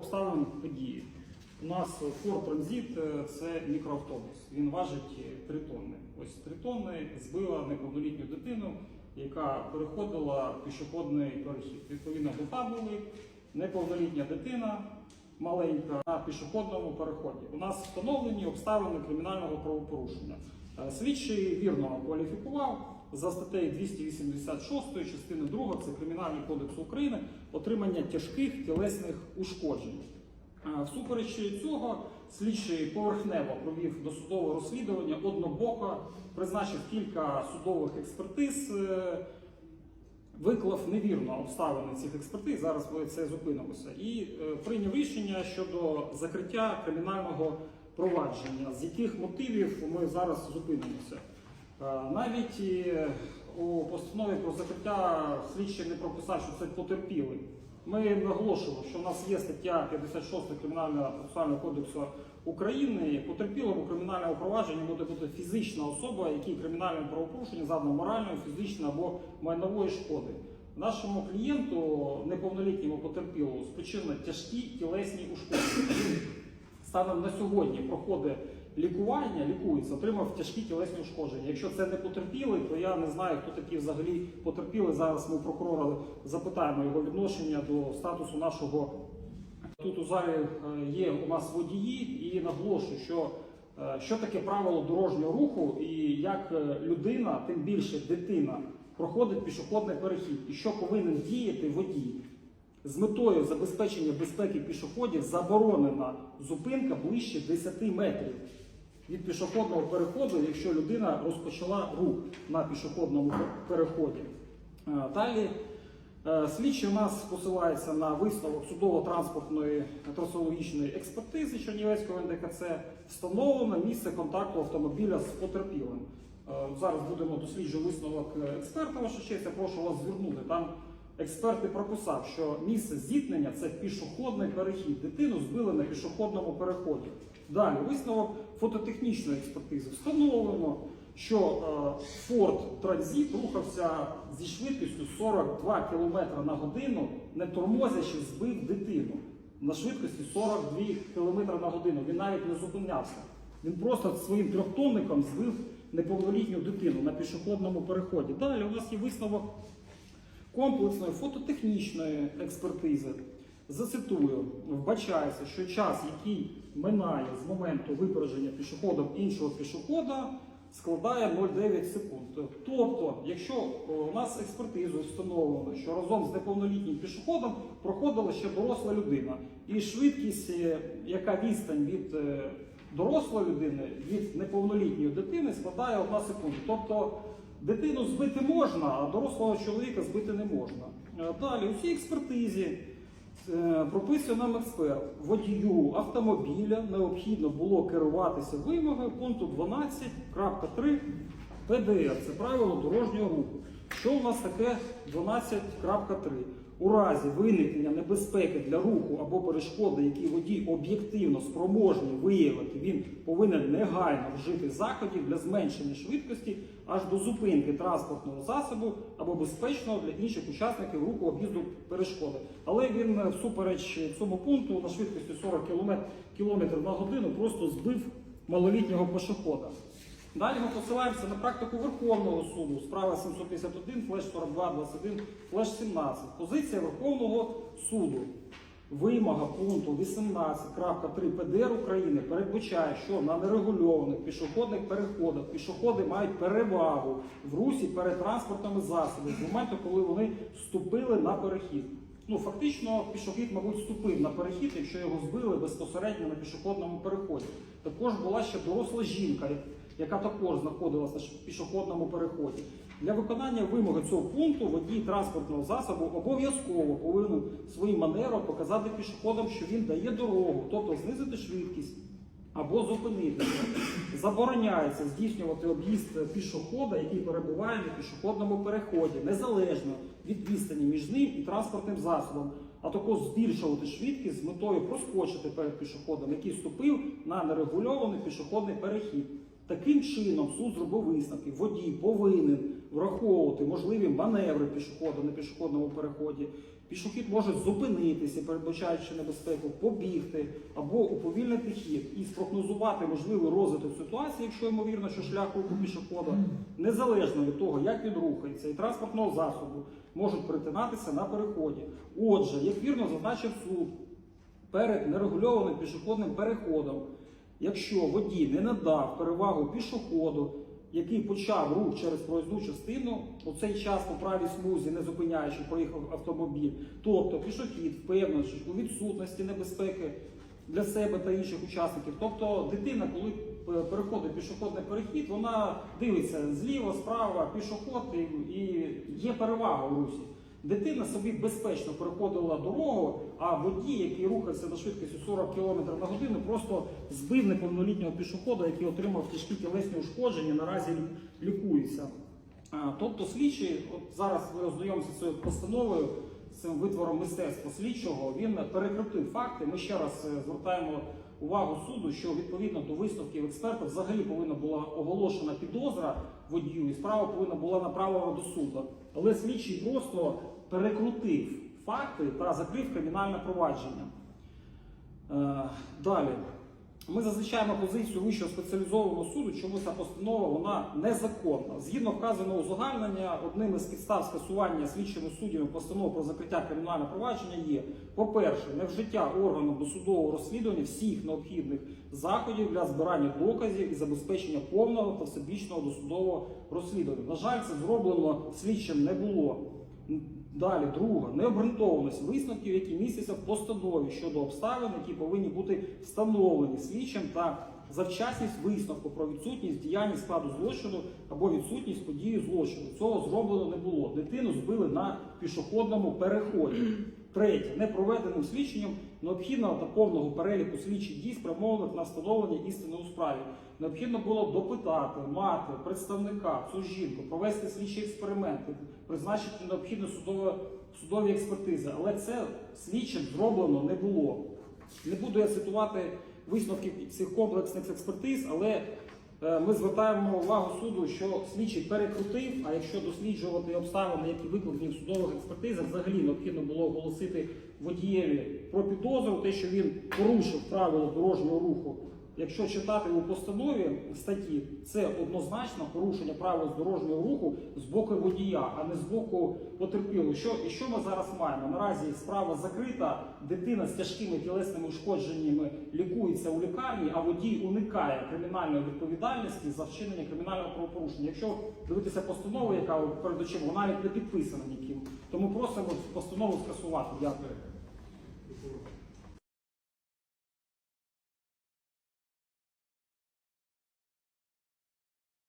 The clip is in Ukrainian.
обставин події. У нас Ford Transit е, це мікроавтобус. Він важить 3 тонни. Ось 3 тонни збила неповнолітню дитину, яка переходила пішохідний перехід. Відповідно, бока були, неповнолітня дитина маленька на пішохідному переході. У нас встановлені обставини кримінального правопорушення. Е, Слідчий вірно кваліфікував за статтею 286 частини 2 це Кримінальний кодекс України отримання тяжких тілесних ушкоджень. Е, Всупереч цього, слідчий поверхнево провів досудове розслідування однобоко, призначив кілька судових експертиз, е, виклав невірно обставини цих експертиз. Зараз ми це зупинимося, і е, прийняв рішення щодо закриття кримінального провадження, з яких мотивів ми зараз зупинимося. Е, Навіть е, у постанові про закриття слідчий не прописав, що це потерпілий. Ми наголошували, що в нас є стаття 56 Кримінального процесуального кодексу України. Потерпілим у кримінальному провадженні може бути фізична особа, якій кримінальне правопорушення завдано моральної, фізичної або майнової шкоди. Нашому клієнту, неповнолітньому потерпілому, спричинено тяжкі тілесні ушкодження. Станом на сьогодні проходить лікування, лікується, отримав тяжкі тілесні ушкодження. Якщо це не потерпілий, то я не знаю, хто такий взагалі потерпілий. Зараз ми у прокурора запитаємо його відношення до статусу нашого. Тут у залі е, є у нас водії, і наголошую, що е, що таке правило дорожнього руху, і як е, людина, тим більше дитина, проходить пішохідний перехід, і що повинен діяти водій. З метою забезпечення безпеки пішоходів заборонена зупинка ближче 10 метрів від пішохідного переходу, якщо людина розпочала рух на пішохідному переході. Е, Далі е, слідчий у нас посилається на висновок судово-транспортної трасологічної експертизи Чернівецького НДКЦ. Встановлено місце контакту автомобіля з потерпілим. Е, Зараз будемо досліджувати висновок експерта, ваша честь, я прошу вас звернути. Там експерт і прописав, що місце зіткнення це пішохідний перехід. Дитину збили на пішохідному переході. Далі висновок фототехнічної експертизи. Встановлено, що е, Ford Transit рухався зі швидкістю 42 км на годину, не тормозячи, збив дитину на швидкості 42 км на годину. Він навіть не зупинявся. Він просто своїм трьохтонником збив неповнолітню дитину на пішохідному переході. Далі у нас є висновок комплексної фототехнічної експертизи. Зацитую, вбачається, що час, який минає з моменту випередження пішоходом іншого пішохода, складає 0,9 секунд. Тобто, якщо у нас експертизою встановлено, що разом з неповнолітнім пішоходом проходила ще доросла людина, і швидкість, е, яка відстань від е, дорослої людини від неповнолітньої дитини складає 1 секунда. Тобто дитину збити можна, а дорослого чоловіка збити не можна. Е, Далі у цій експертизі. Е, Прописує нам експерт, водію автомобіля необхідно було керуватися вимогою пункту 12.3 ПДР. Це правило дорожнього руху. Що у нас таке 12.3? У разі виникнення небезпеки для руху або перешкоди, які водій об'єктивно спроможний виявити, він повинен негайно вжити заходів для зменшення швидкості аж до зупинки транспортного засобу або безпечного для інших учасників руху об'їзду перешкоди. Але він е, всупереч цьому пункту на швидкості 40 км, км на годину просто збив малолітнього пішохода. Далі ми посилаємося на практику Верховного суду, справа 751, флеш 42, 21, флеш 17. Позиція Верховного суду. Вимога пункту 18.3 ПДР України передбачає, що на нерегульованих пішохідних переходах пішоходи мають перевагу в русі перед транспортними засобами з моменту, коли вони вступили на перехід. Ну, фактично, пішохід, мабуть, вступив на перехід, якщо його збили безпосередньо на пішохідному переході. Також була ще доросла жінка, яка також знаходилася на пішохідному переході. Для виконання вимоги цього пункту водій транспортного засобу обов'язково повинен своїм манером показати пішоходам, що він дає дорогу, тобто знизити швидкість або зупинитися. Забороняється здійснювати об'їзд пішохода, який перебуває на пішохідному переході, незалежно від відстані між ним і транспортним засобом, а також збільшувати швидкість з метою проскочити перед пішоходом, який вступив на нерегульований пішохідний перехід. Таким чином суд зробив висновки. Водій повинен враховувати можливі маневри пішохода на пішохідному переході, Пішохід може зупинитися, передбачаючи небезпеку, побігти або уповільнити хід і спрогнозувати можливий розвиток ситуації, якщо ймовірно, що шлях руху пішохода, незалежно від того, як він рухається, і транспортного засобу можуть перетинатися на переході. Отже, як вірно зазначив суд, перед нерегульованим пішохідним переходом, якщо водій не надав перевагу пішоходу, який почав рух через проїзну частину, у цей час по правій смузі, не зупиняючи, проїхав автомобіль, тобто пішохід впевнений у відсутності небезпеки для себе та інших учасників. Тобто дитина, коли е, переходить пішохідний перехід, вона дивиться зліва, справа, пішоход і, є перевага у русі. Дитина собі безпечно переходила дорогу, а водій, який рухався на швидкістю 40 км на годину, просто збив неповнолітнього пішохода, який отримав тяжкі тілесні ушкодження, наразі лі- лікується. Тобто слідчий, от зараз ви ознайомитеся з цією постановою, цим витвором мистецтва слідчого, він перекрутив факти. Ми ще раз е, звертаємо увагу суду, що відповідно до висновків експерта взагалі повинна була оголошена підозра водію, і справа повинна була направлена до суду. Але слідчий просто перекрутив факти та закрив кримінальне провадження. Е, Далі. Ми зазначаємо позицію Вищого спеціалізованого суду, чому ця постанова вона незаконна. Згідно вказаного узагальнення, одним із підстав скасування слідчими суддями постанови про закриття кримінального провадження є, по-перше, невжиття органом досудового розслідування всіх необхідних заходів для збирання доказів і забезпечення повного та всебічного досудового розслідування. На жаль, це зроблено слідчим не було. Далі, друга, необґрунтованість висновків, які містяться в постанові щодо обставин, які повинні бути встановлені слідчим, та завчасність висновку про відсутність діяння складу злочину або відсутність події злочину. Цього зроблено не було. Дитину збили на пішохідному переході. Третє, непроведеним слідченням необхідного та повного переліку слідчих дій, спрямованих на встановлення істини у справі. Необхідно було допитати, мати представника, цю жінку, провести слідчі експерименти, призначити необхідні судові, судові експертизи. Але це слідчим зроблено не було. Не буду я цитувати висновки цих комплексних експертиз, але е, ми звертаємо увагу суду, що слідчий перекрутив, а якщо досліджувати обставини, які викладені в судових експертизах, взагалі необхідно було оголосити водієві про підозру, те, що він порушив правила дорожнього руху. Якщо читати у постанові статті, це однозначно порушення правил дорожнього руху з боку водія, а не з боку потерпілого. Що і що ми зараз маємо? Наразі справа закрита, дитина з тяжкими тілесними ушкодженнями лікується у лікарні, а водій уникає кримінальної відповідальності за вчинення кримінального правопорушення. Якщо дивитися постанову, яка перед очима, вона навіть не підписана ніким. Тому просимо постанову скасувати. Дякую.